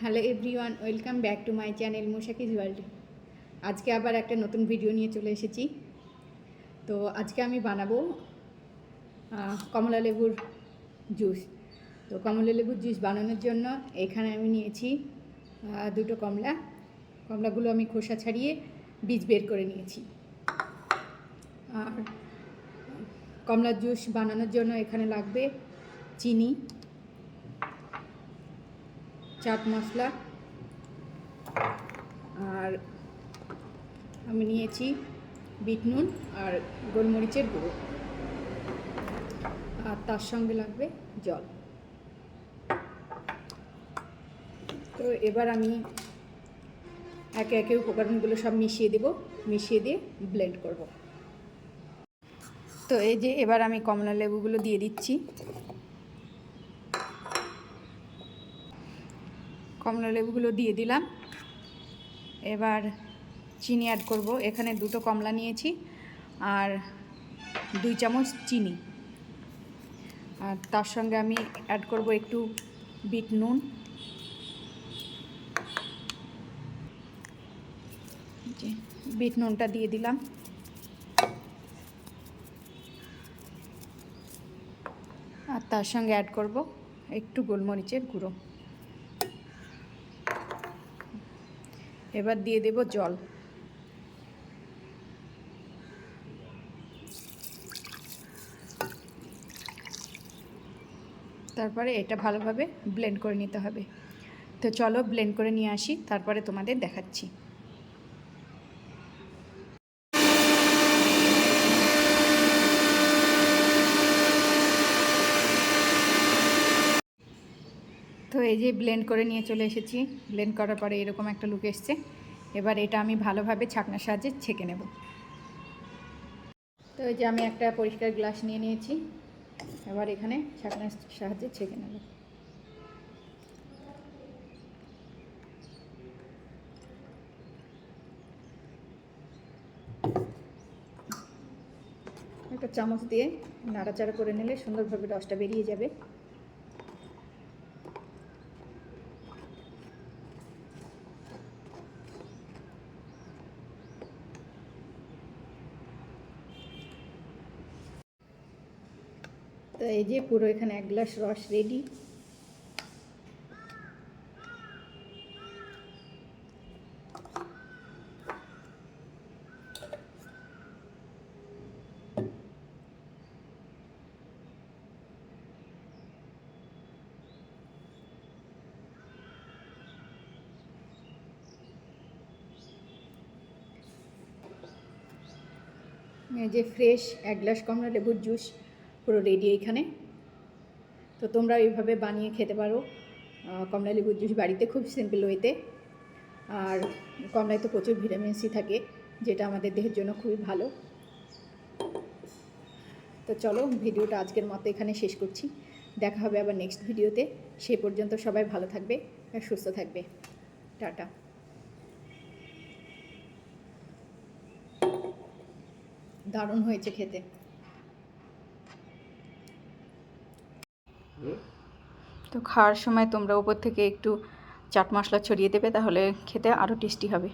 Hello everyone, welcome back to my channel মুশাকিজ world আজকে আবার একটা নতুন ভিডিও নিয়ে চলে এসেছি। তো আজকে আমি বানাবো কমলা লেবুর জুস। তো কমলা লেবুর জুস বানানোর জন্য এখানে আমি নিয়েছি দুটো কমলা। কমলাগুলো আমি খোসা ছাড়িয়ে বীজ বের করে নিয়েছি। আর কমলার জুস বানানোর জন্য এখানে লাগবে চিনি। চাট মশলা। আর আমি নিয়েছি বিট নুন আর গোলমরিচের গুঁড়ো। আর তার সঙ্গে লাগবে জল। তো এবার আমি একে একে উপকরণগুলো সব মিশিয়ে দেব। মিশিয়ে দিয়ে ব্লেন্ড করব। তো এই যে এবার আমি কমলা লেবুগুলো দিয়ে দিচ্ছি। কমলা লেবুগুলো দিয়ে দিলাম। এবার চিনি অ্যাড করব। এখানে দুটো কমলা নিয়েছি আর দুই চামচ চিনি। আর তার সঙ্গে আমি অ্যাড করব একটু বিট নুন। বিট নুনটা দিয়ে দিলাম। আর তার সঙ্গে অ্যাড করব একটু গোলমরিচের গুঁড়ো। এবার দিয়ে দেব জল। তারপরে এটা ভালোভাবে ব্লেন্ড করে নিতে হবে। তো চলো ব্লেন্ড করে নিয়ে আসি, তারপরে তোমাদের দেখাচ্ছি। তো এই যে ব্লেন্ড করে নিয়ে চলে এসেছি। ব্লেন্ড করার পরে এরকম একটা লুক এসছে। এবার এটা আমি ভালোভাবে ছাকনার সাহায্যে ছেঁকে নেব। তো এই যে আমি একটা পরিষ্কার গ্লাস নিয়ে নিয়েছি। এবার এখানে ছাকনার সাহায্যে ছেঁকে নেব। একটা চামচ দিয়ে নাড়াচাড়া করে নিলে সুন্দরভাবে রসটা বেরিয়ে যাবে। তো এই যে পুরো এখানে এক গ্লাস রস রেডি যে ফ্রেশ এক গ্লাস কমলা লেবুর জুস পুরো রেডি এইখানে। তো তোমরা এইভাবে বানিয়ে খেতে পারো। কমলা লেবুর জুস বাড়িতে খুব সিম্পল ওয়েতে আর কমলায় তো প্রচুর ভিটামিন সি থাকে, যেটা আমাদের দেহের জন্য খুবই ভালো। তো চলো ভিডিওটা আজকের মতো এখানে শেষ করছি। দেখা হবে আবার নেক্সট ভিডিওতে সে পর্যন্ত সবাই ভালো থাকবে আর সুস্থ থাকবে। টাটা। দারুণ হয়েছে খেতে। তো খাওয়ার সময় তোমরা উপর থেকে একটু চাট মশলা ছড়িয়ে দেবে, তাহলে খেতে আরও টেস্টি হবে।